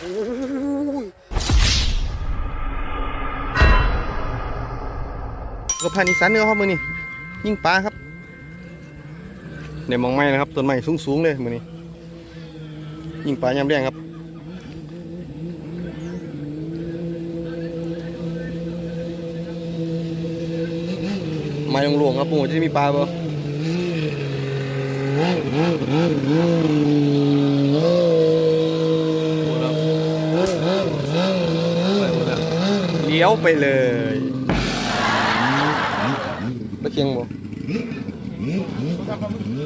โอ้ยก็พานิสันเนื้อครับมือนี่ยิ่งปลาครับเดี๋ยวมองไม้นะครับต้นไม้สูงๆเลยมือนี่ยิ่งปลายามแรงครับไม้หลวงๆครับผมจะมีปลาบ่ ลี้ยวไปเลยตะเคียงบ่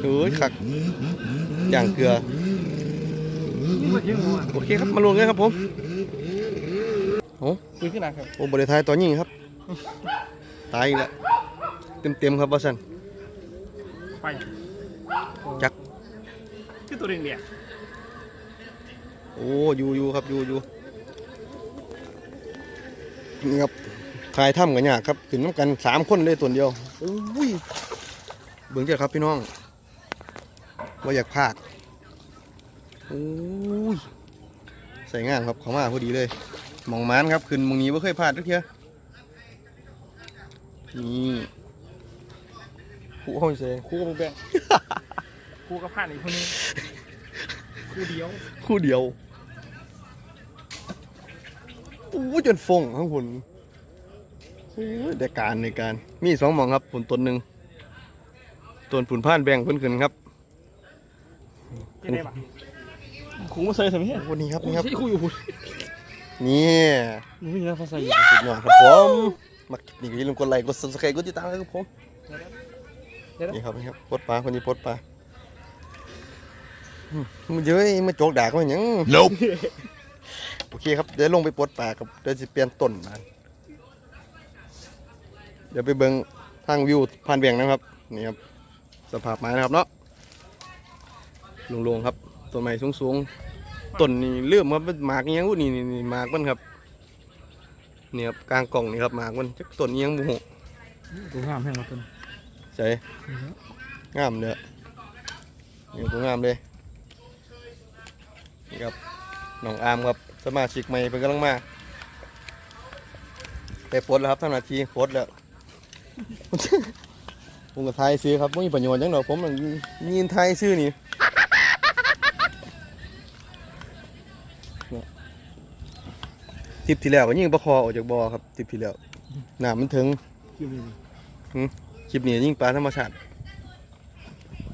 เฮ้ยขักอย่างเกลือ โอเคครับ มาลงเลยครับผมโอ้คุยขึ้นนะครับผมบริทายตัวนี้ครับ ตายแล้วเต็มๆครับบอสันไปจักคือตัวเรียงเดียโอ้อยู่อยู่ครับอยู่อยู่ นี่ครับทายถ้ำกันยากครับขึ้นน้ำกันสามคนเลยตัวเดียวโอ้ยเบิ่งเจ้าครับพี่น้องว่าอยากพากโอ้ยใส่งานครับเขามาพอดีเลยหมองมันครับขึ้นหมองนี้ไม่เคยพลาดทุกเทียนี่ผู้ห้องเสคู่กับแบงคู่กับผ่านอีกคนนึงคู่เดียว คู่เดียวโอ้ยจนฟงข้างบนโอ้ยได้การในการมีสองหมองครับผลต้นหนึ่งต้นผุนผ่านแบ่งเพิ่นขึ้นครับจะได้ปะคู่มาเซยทำไมเนี่ยวันนี้ครับนี่ครับที่คู่อยู่คุณนี่มึงนะภาษาอีสุดยอดครับผมมักคลิปนี้ก็อย่าลืมกดไลค์กด subscribe กดติดตามนะครับผมนี่ครับนี่ครับปลดปลาคนนี้ปลดปลาอืมมันเยอะมาโจกด่าก็อย่าง Nope. โอเคครับเดี๋ยวลงไปปลดปลาครับเดี๋ยวจะเปลี่ยนต้นมาเดี๋ยวไปเบิ่งทางวิวผ่านเบียงนะครับนี่ครับสภาพไม้นะครับเนาะลงๆครับต้นไม้สูงๆต้นนี่เลื่อมครับหมากอิหยังวุ้นี่นี่นี่หมากมันครับนี่ครับกลางกล่องนี่ครับหมากมันจักต้นอิหยังบุหตัวงามแห้งมาต้นใส่งามเด้อนี่ตัวงามเลยนี่ครับน้องอามครับ สมาชิกใหม่เป็นกำลังมาไปโพสต์แล้วครับท่านนาทีโพสต์แล้วผมก็ทายซื้อครับไม่มีประโยชน์หยังดอกผมมันยินทายซื้อนี่เนี่ยทริปที่แล้วก็ยิงปลาคอออกจากบ่อครับทริปที่แล้วน้ำมันถึงคิวนี่คลิปนี้ยิ่งปลาธรรมชาติ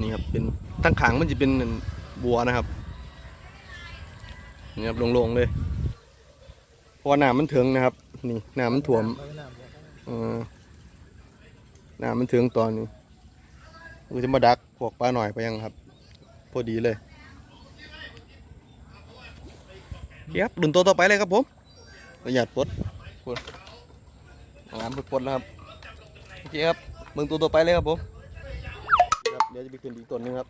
นี่ครับเป็นตั้งขางมันจะเป็นบัวนะครับ นี่ครับโลงๆเลยเพราะว่าน้ำมันถึงนะครับ นี่น้ำมันถ่วมเออน้ำมันถึงตอนนี้กูจะมาดักพวกปลาหน่อยไปยังครับ พอดีเลยครับดุนตัวต่อไปเลยครับผมประหยัดปลดปลดเอาน้ำไปลดแล้วครับโอเคครับเบิ่งตัวต่อไปเลยครับผมเดี๋ยวจะไปขึ้นอีกตัวหนึงครับ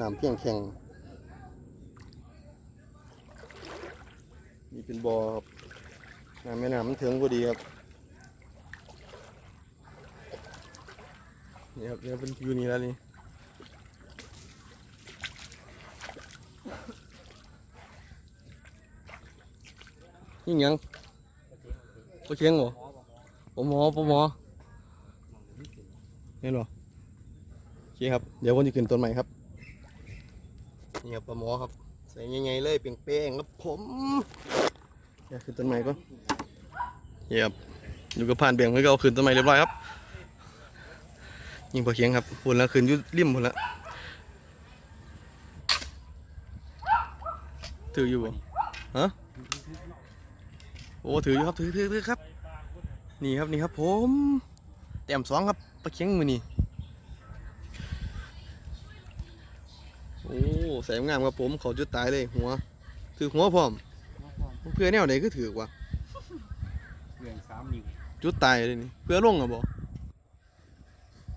น้ำเพียงแข็งนี่เป็นบ่อครับน้ำแม่น้ำมันถึงพอดีครับนี่ครับเดี๋ยเป็นอยู่นี่แล้วนี่ยิ่ยังปลาเชียงเหรอปลาหมอปลาหมอเห็นเหรอโอเคครับ เดี๋ยววันจะขึ้นต้นใหม่ครับ นี่ครับปลาหมอครับ ใส่ใหญ่ๆเลยเปล่งๆครับผมเดี๋ยวขึ้นต้นใหม่ก่อนนี่ครับอยู่กับผ่านเบี่ยงเพื่อเอาขึ้นต้นใหม่เรียบร้อยครับ ยิงปลาเชียงครับพุ่นแล้วขึ้นยุ่ริมพุ่นแล้วถืออยู่บ่ฮะโอ้ถืออยู่ครับถือถือถือครับ นี่ครับนี่ครับผม แต้มสองครับปลาเค็งมือนี่ โอ้แสงงามครับผมเขาจุดตายเลยหัว ถือหัวพร้อม เพื่อแนวไหนก็ถือกว่าเรื่องสามนิ้วจุดตายเลยนี่เพื่อลงอะบ่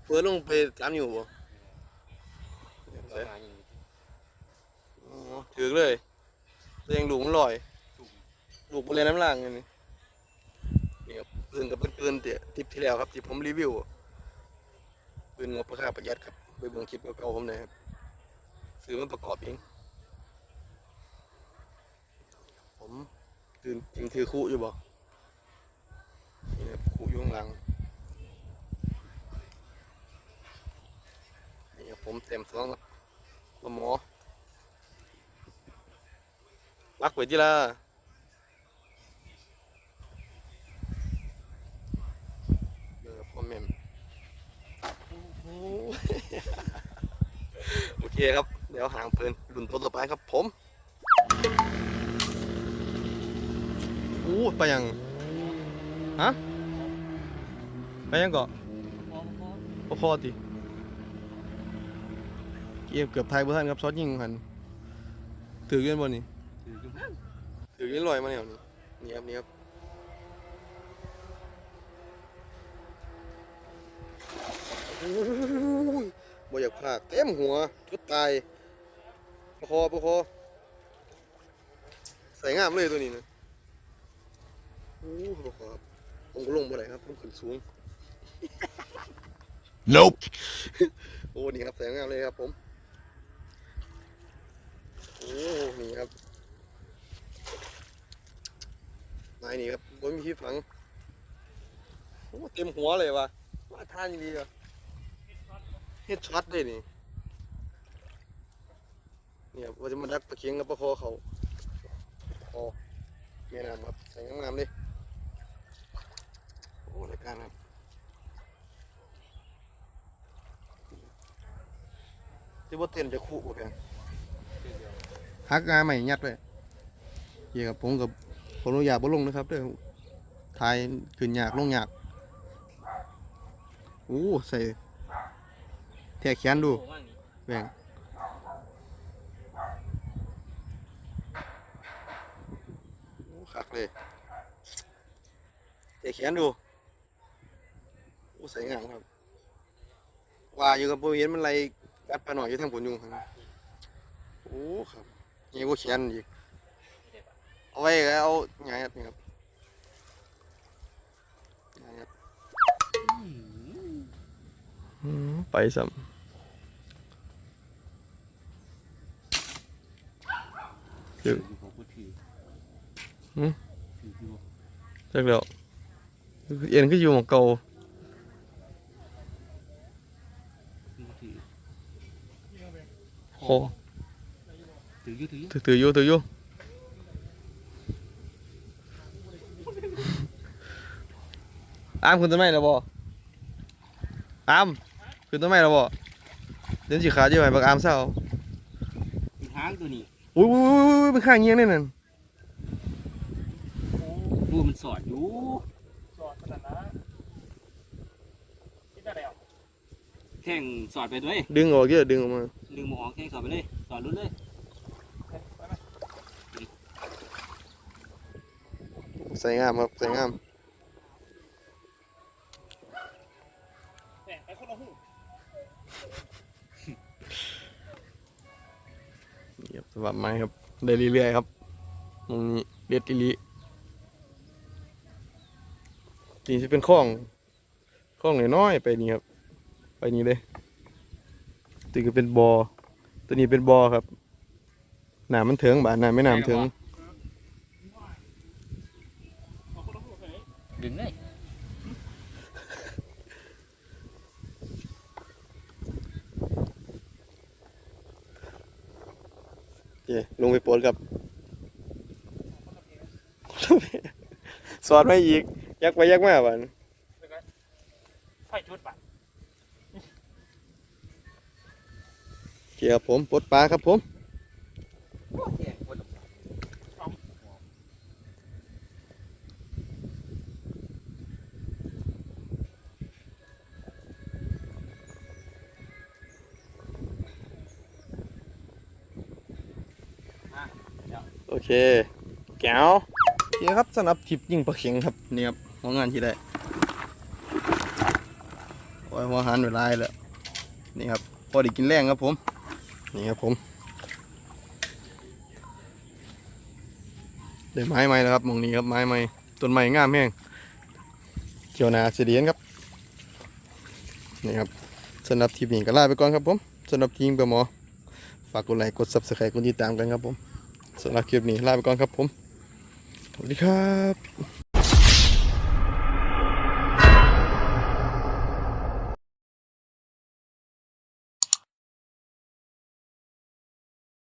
เพื่อลงไปสามนิ้วบ่อ๋อถือเลยเรียงหลุมนลอยลูกบริเวณน้ำล่างอันนี่นี่ครับปืนกับเป็นปืนเตี่ยทิปที่แล้วครับที่ผมรีวิวปืนงบราคาประหยัดครับไปเบิ่งคลิปเก่าๆผมหน่อยครับ ซื้อมาประกอบเอง ผมถือจริงถือคู่อยู่บ่นี่ครับคู่อยู่ข้างหลังนี่ครับผมเต็มท้องครับปลาหมอรักไว้ที่ละเออพ่อแม่มโอ้โหโอเคครับ ดี๋ยวหางปืนรุ่นตัวต่อไปครับผมอู้ไปยังฮะไปยังเกาะพอพอติเก็บเกือบไทยบ่ทันครับซอสยิงหันถือเงินบ่นี่ถือเงินลอยมาแล้วนี่นี่ครับนี่ครับโอ้ยบ่อยากพากเต็มหัวจุดตาย ประคอประคอใส่งามเลยตัวนี้นะโอ้ประคอครับผมก็ลงบ่ได้ครับผมขึ้นสูง Nope. โอ้นี่ครับใส่งามเลยครับผมโอ้นี่ครับนายนี่ครับบนมีที่ฝังโอ้เต็มหัวเลยว่ะว่าท่านดีอะเฮ็ดช็อตเลยนี่ เนี่ยว่าจะมาดักตะเคียงกับประคอเขาคอเมียน้ำครับใส่งามๆเลยโอ้รายการครับที่ว่าเต้นจะคู่บ่เพียงฮักงาใหม่ยัดเลยเกี่ยวกับผมกับผมอนุญาบ่ลงนะครับเด้อถ่ายขึ้นยากลงยากโอ้ใส่แทกแขนดูแบ่งโอ้ คักเลยแทกแขนดูโอ้ใส่งามครับว่าอยู่กับผมเห็นมันไรกัดปลาหน่อยอยู่ทางผลยุงครับโอ้ครับนี่ก็เขียนอีกเอาไว้ก็เอาไงครับนี่ครับไงครับอืมไปซ้ำเดี๋ยว จักเดี๋ยวเอ็นก็อยู่หมองเก่าโอ้ถืออยู่ถืออยู่ถือถืออยู่ถืออยู่อามขึ้นต้นไม้แล้วบ่อามขึ้นต้นไม้แล้วบ่เดินสิขาดอยู่ไหมบักอามเศร้ามีหางตัวนี้อุ้ยอุ้ยอุ้ยอุ้ยเป็นข้างเงี้ยนี่นั่น ดูมันสอดอยู่สอดขนาดนั้นคิดได้แล้วแท่งสอดไปด้วย ดึงออกเยอะดึงออกมา ดึงหมออกแท่งสอดไปเลย สอดรุ่นเลยไปไหมใส่งามครับใส่งามแหมไปคนละหูนี่ครับสำหรับไม้ครับ ได้เรื่อยๆครับตรงนี้เด็ดอีหลี นี่จะเป็นคลองคลองน้อยๆไปนี่ครับ ไปนี่เลยตัวก็เป็นบอ่อตัวนี้เป็นบอ่อครับน้ำมันเถิงบ้านน้ำไม่น้ำเถิงเอาคนละหูเลยดึงเลยเย่ลงไปปวดครับ สอดไม่อีก ยักไปยักมาบ้านไฟจุดปะเกี่ยวผมปลดปลาครับผมโอเค แก้วโอเคครับสำหรับทริปยิงปลาเข็งครับนี่ครับ หัวงานที่ได้โอ้ยหัวหันเวลาแล้วนี่ครับพอด้กินแรงครับผม นี่ครับผมได้ไม้ใหม่แล้วครับมองนี้ครับไม้ใหม่ต้นไม้งามแห้งเขียวนาเสียเดียนครับนี่ครับสำหรับทริปนี้ก็ลาไปก่อนครับผมสำหรับทีมเบอร์หมอฝากกดไลค์กด subscribe กดติดตามกันครับผมสำหรับคลิปนี้ลาไปก่อนครับผมสวัสดีครับ